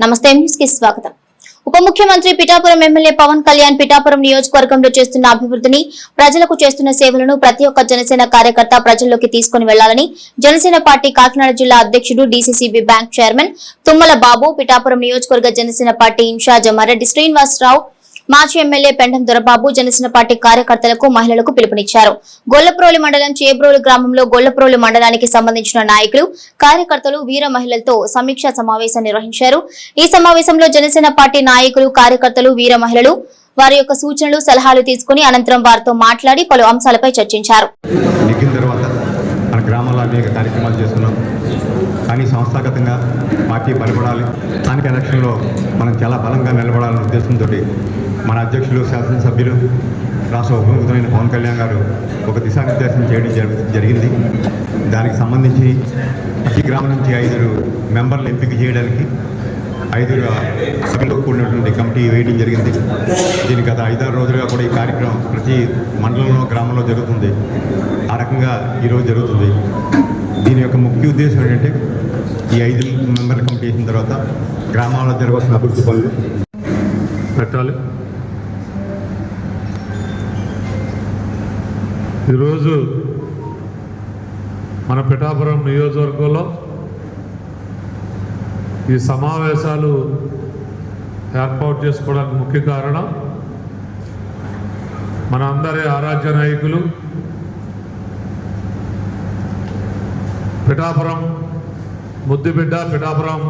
నమస్తే న్యూస్కి స్వాగతం. ఉప ముఖ్యమంత్రి పిఠాపురం ఎమ్మెల్యే పవన్ కళ్యాణ్ పిఠాపురం నియోజకవర్గంలో చేస్తున్న అభివృద్ధిని ప్రజలకు చేస్తున్న సేవలను ప్రతి ఒక్క జనసేన కార్యకర్త ప్రజల్లోకి తీసుకుని వెళ్ళాలని జనసేన పార్టీ కాకినాడ జిల్లా అధ్యక్షుడు DCCB bank chairman Tummala Babu Pithapuram నియోజకవర్గ జనసేన పార్టీ ఇన్ఛార్జ్ మరెడ్డి శ్రీనివాసరావు మాజీ ఎమ్మెల్యే పెండం దొరబాబు జనసేన పార్టీ కార్యకర్తలకు మహిళలకు పిలుపునిచ్చారు. గొల్లప్రోలి మండలం చేబ్రోలు గ్రామంలో గొల్లప్రోలి మండలానికి సంబంధించిన నాయకులు కార్యకర్తలు వీర మహిళలతో సమీక్షా సమావేశం నిర్వహించారు. ఈ సమావేశంలో జనసేన పార్టీ నాయకులు కార్యకర్తలు వీర మహిళలు వారి యొక్క సూచనలు సలహాలు తీసుకుని అనంతరం వారితో మాట్లాడి పలు అంశాలపై చర్చించారు. మన గ్రామాల్లో అనేక కార్యక్రమాలు చేస్తున్నాం. కానీ సంస్థాగతంగా పార్టీ బలపడాలి. స్థానిక ఎలక్షన్లో మనం చాలా బలంగా నిలబడాలనే ఉద్దేశంతో మన అధ్యక్షులు శాసనసభ్యులు రాష్ట్ర ఉపముఖ్యమైన పవన్ కళ్యాణ్ గారు ఒక దిశానిర్దేశం చేయడం జరిగింది. దానికి సంబంధించి ప్రతి గ్రామం నుంచి ఐదుగురు మెంబర్లు ఎంపిక చేయడానికి ఐదుగురు సభ్యులతో కూడినటువంటి కమిటీ వేయడం జరిగింది. దీని గత ఐదారు రోజులుగా కూడా ఈ కార్యక్రమం ప్రతి మండలంలో గ్రామంలో జరుగుతుంది. ఆ రకంగా ఈరోజు జరుగుతుంది. దీని యొక్క ముఖ్య ఉద్దేశం ఏంటంటే ఈ ఐదు మెంబర్ల కమిటీ వేసిన తర్వాత గ్రామాల్లో జరగాల్సిన అభివృద్ధి పనులు పెట్టాలి. ఈరోజు మన పిఠాపురం నియోజకవర్గంలో ఈ సమావేశాలు ఏర్పాటు చేసుకోవడానికి ముఖ్య కారణం మన అందరి ఆరాధ్య నాయకులు పిఠాపురం ముద్దుబిడ్డ పిఠాపురం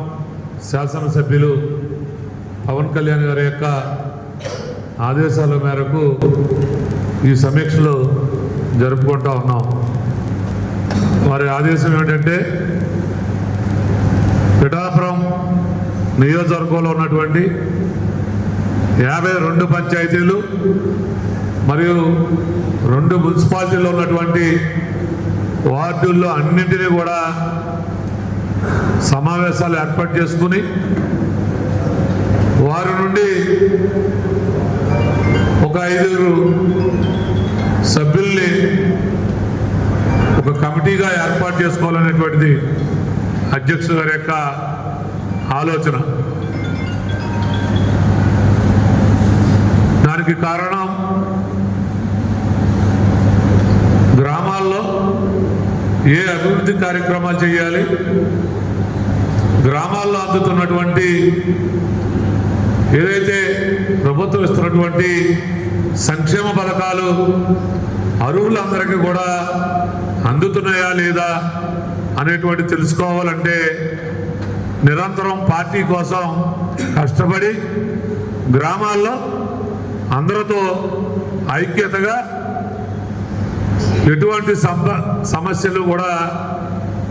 శాసనసభ్యులు పవన్ కళ్యాణ్ గారి యొక్క ఆదేశాల మేరకు ఈ సమీక్షలు జరుపుకుంటా ఉన్నాం. వారి ఆదేశం ఏంటంటే పిఠాపురం నియోజకవర్గంలో ఉన్నటువంటి యాభై రెండు పంచాయతీలు మరియు రెండు మున్సిపాలిటీల్లో ఉన్నటువంటి వార్డుల్లో అన్నింటినీ కూడా సమావేశాలు ఏర్పాటు చేసుకుని వారి నుండి ఒక ఐదుగురు సభ్యుల్ని ఒక కమిటీగా ఏర్పాటు చేసుకోవాలనేటువంటిది అధ్యక్షుడు గారి యొక్క ఆలోచన. దానికి కారణం గ్రామాల్లో ఏ అభివృద్ధి కార్యక్రమాలు చేయాలి? గ్రామాల్లో అందుతున్నటువంటి ఏదైతే ప్రభుత్వం ఇస్తున్నటువంటి సంక్షేమ పథకాలు అరువులందరికీ కూడా అందుతున్నాయా లేదా అనేటువంటి తెలుసుకోవాలంటే నిరంతరం పార్టీ కోసం కష్టపడి గ్రామాల్లో అందరితో ఐక్యతగా ఎటువంటి సంబ సమస్యలు కూడా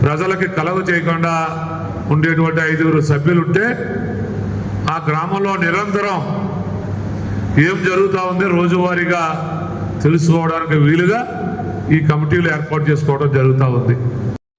ప్రజలకి కలవ చేయకుండా ఉండేటువంటి ఐదుగురు సభ్యులు ఉంటే ఆ గ్రామంలో నిరంతరం ఏం జరుగుతూ ఉంది రోజువారీగా తెలుసుకోవడానికి వీలుగా ఈ కమిటీలు ఏర్పాటు చేసుకోవడం జరుగుతూ ఉంది.